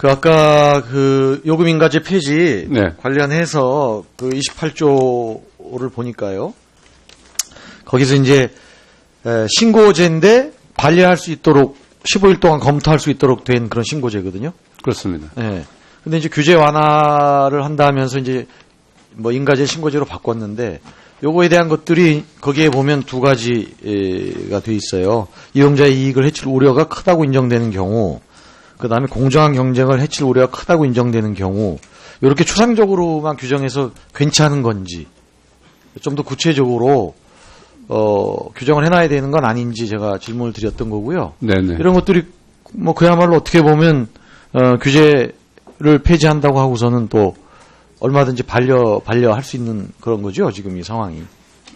그 아까 그 요금 인가제 폐지 네. 관련해서 그 28조를 보니까요. 거기서 이제 에, 신고제인데 반려할 수 있도록 15일 동안 검토할 수 있도록 된 그런 신고제거든요. 그렇습니다. 예. 근데 이제 규제 완화를 한다면서 이제 뭐 인가제 신고제로 바꿨는데 요거에 대한 것들이 거기에 보면 두 가지가 돼 있어요. 이용자의 이익을 해칠 우려가 크다고 인정되는 경우, 그 다음에 공정한 경쟁을 해칠 우려가 크다고 인정되는 경우, 이렇게 추상적으로만 규정해서 괜찮은 건지, 좀 더 구체적으로, 어, 규정을 해놔야 되는 건 아닌지 제가 질문을 드렸던 거고요. 네네. 이런 것들이 뭐 그야말로 어떻게 보면 어, 규제를 폐지한다고 하고서는 또 얼마든지 반려 반려할 수 있는 그런 거죠 지금 이 상황이.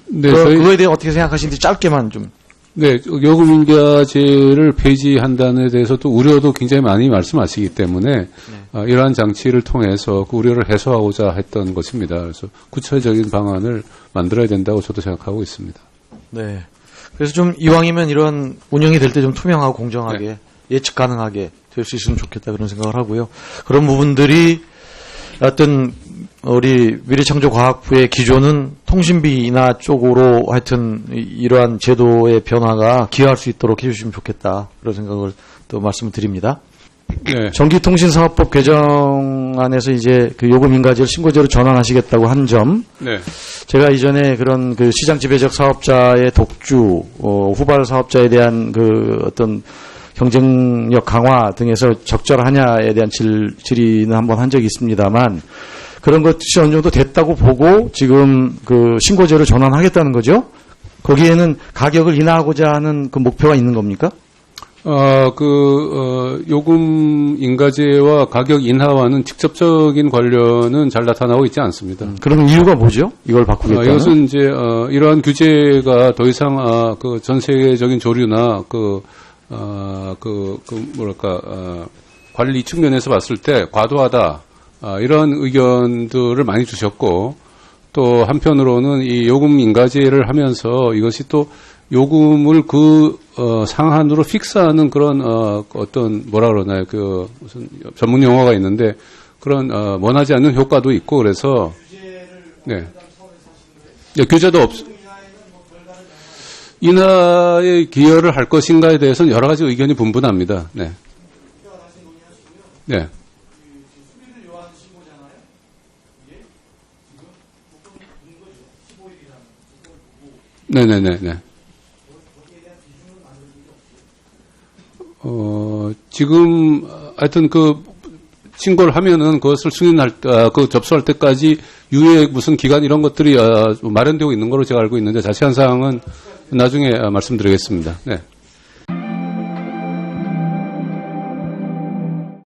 네, 그, 저희, 그거에 대해 어떻게 생각하시는지 짧게만 좀. 네, 요금인가제를 폐지한다는 데 대해서도 우려도 굉장히 많이 말씀하시기 때문에 어, 이러한 장치를 통해서 그 우려를 해소하고자 했던 것입니다. 그래서 구체적인 방안을 만들어야 된다고 저도 생각하고 있습니다. 네. 그래서 좀 이왕이면 이런 운영이 될 때 좀 투명하고 공정하게 예측 가능하게 될 수 있으면 좋겠다 그런 생각을 하고요. 그런 부분들이 어떤 우리 미래창조과학부의 기조는 통신비 인하 쪽으로 하여튼 이- 이러한 제도의 변화가 기여할 수 있도록 해주시면 좋겠다 그런 생각을 또 말씀을 드립니다. 네. 전기통신사업법 개정안에서 이제 그 요금 인가제를 신고제로 전환하시겠다고 한 점, 네. 제가 이전에 그런 그 시장 지배적 사업자의 독주, 어, 후발 사업자에 대한 그 어떤 경쟁력 강화 등에서 적절하냐에 대한 질, 질의는 한번 한 적이 있습니다만 그런 것이 어느 정도 됐다고 보고 지금 그 신고제로 전환하겠다는 거죠. 거기에는 가격을 인하하고자 하는 그 목표가 있는 겁니까? 어, 그, 어, 요금 인가제와 가격 인하와는 직접적인 관련은 잘 나타나고 있지 않습니다. 그럼 이유가 뭐죠? 이걸 어, 바꾸겠다는? 이것은 이제 어, 이러한 규제가 더 이상 아, 그 전 세계적인 조류나 그, 어, 그, 그 뭐랄까 어, 관리 측면에서 봤을 때 과도하다 아, 이런 의견들을 많이 주셨고 또 한편으로는 이 요금 인가제를 하면서 이것이 또 요금을 그 어, 상한으로 픽스하는 그런 어, 어떤 뭐라 그러나요 그 무슨 전문 용어가 있는데 그런 어, 원하지 않는 효과도 있고 그래서 네. 네, 규제도 없. 인하에 기여를 할 것인가에 대해서는 여러 가지 의견이 분분합니다. 네. 네. 네네네네. 어, 지금, 하여튼 그, 신고를 하면은 그것을 승인할, 때, 아, 그 접수할 때까지 유예 무슨 기간 이런 것들이 아, 마련되고 있는 걸로 제가 알고 있는데 자세한 사항은 나중에 아, 말씀드리겠습니다. 네.